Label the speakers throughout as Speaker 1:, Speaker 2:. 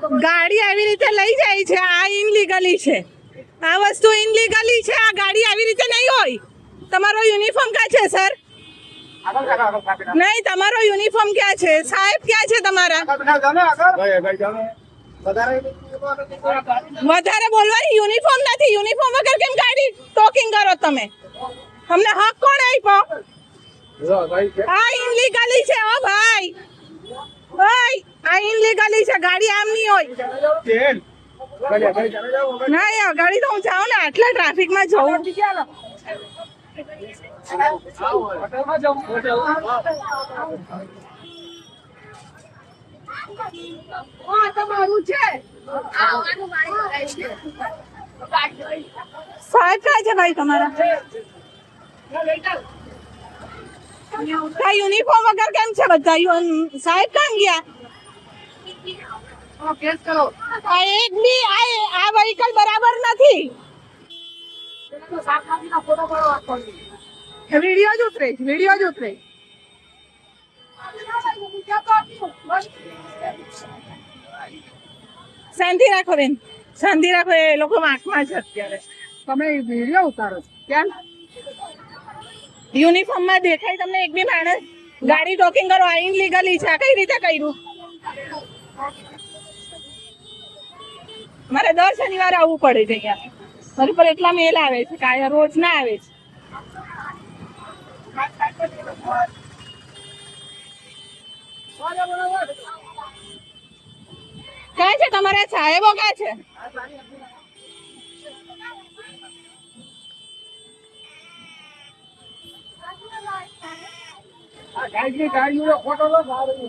Speaker 1: ગાડી આવી રીતે લઈ જાય છે, આ ઇનલીગલી છે. આ વસ્તુ ઇનલીગલી છે, આ ગાડી આવી રીતે નહીં હોય. તમારો યુનિફોર્મ ક્યાં છે સર નહીં, તમારો યુનિફોર્મ ક્યાં છે? સાહેબ, ક્યાં છે તમારા? વધારે બોલવાની યુનિફોર્મ નથી. યુનિફોર્મ વગર કેમ ગાડી ટોકિંગ કરો તમે? તમને હક કોણ આપ્યો? આ ઇનલીગલી છે ઓ ભાઈ. આ ઇનલીગલી છે ગાડી આમ નહીં હોય. ના યાર ગાડી તો હું જાઉં ને આટલા ટ્રાફિકમાં જવું તમારું છે સાહેબ ક્યાં છે ભાઈ તમારા? યુનિફોર્મ વગર કેમ છે બધા સાહેબ કામ ગયા?
Speaker 2: એક
Speaker 1: બી આ આ વ્હીકલ બરાબર નથી. વીડિયો જ ઉતરે વીડિયો જ ઉતરે. શાંતિ રાખો બેન શાંતિ રાખો એ લોકો વાંકમાં છે અત્યારે.
Speaker 2: તમે વીડિયો ઉતારો છો કેમ?
Speaker 1: યુનિફોર્મમાં દેખાય તમને એક બી માણસ ગાડી ટોકિંગ કરો આ ઇનલીગલી છે આ કઈ રીતે કર્યું? મારે દર શનિવારે આવવું પડે છે અહીંયા. મારી પર એટલા મેલ આવે છે કાયા રોજ ના આવે છે. ક્યાં છે તમારા? સાહેબો ક્યાં છે?
Speaker 2: ગાડી ગાડીનો ફોટો લો ગાડી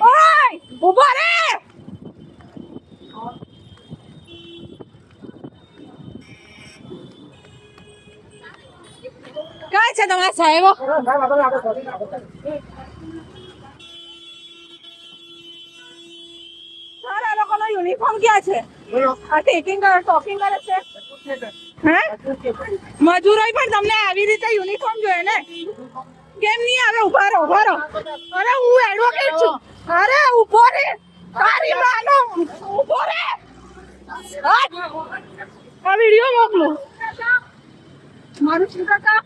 Speaker 1: ઓય ઊભો રે ક્યાં છે તમારા સાહેબો સર આ લોકોનો યુનિફોર્મ ક્યાં છે આ ટેકિંગ ટોકિંગ કરે છે? મજૂરો પણ તમને આવી રીતે યુનિફોર્મ જોઈએ ને? કેમ નહીં આવે? ઊભા રહો ઊભા રહો. અરે હું એડવોકેટ છું. અરે ઊભો રે. તારી માનો. ઊભો રે. આ વીડિયો મોકલું. મારું શું કાકા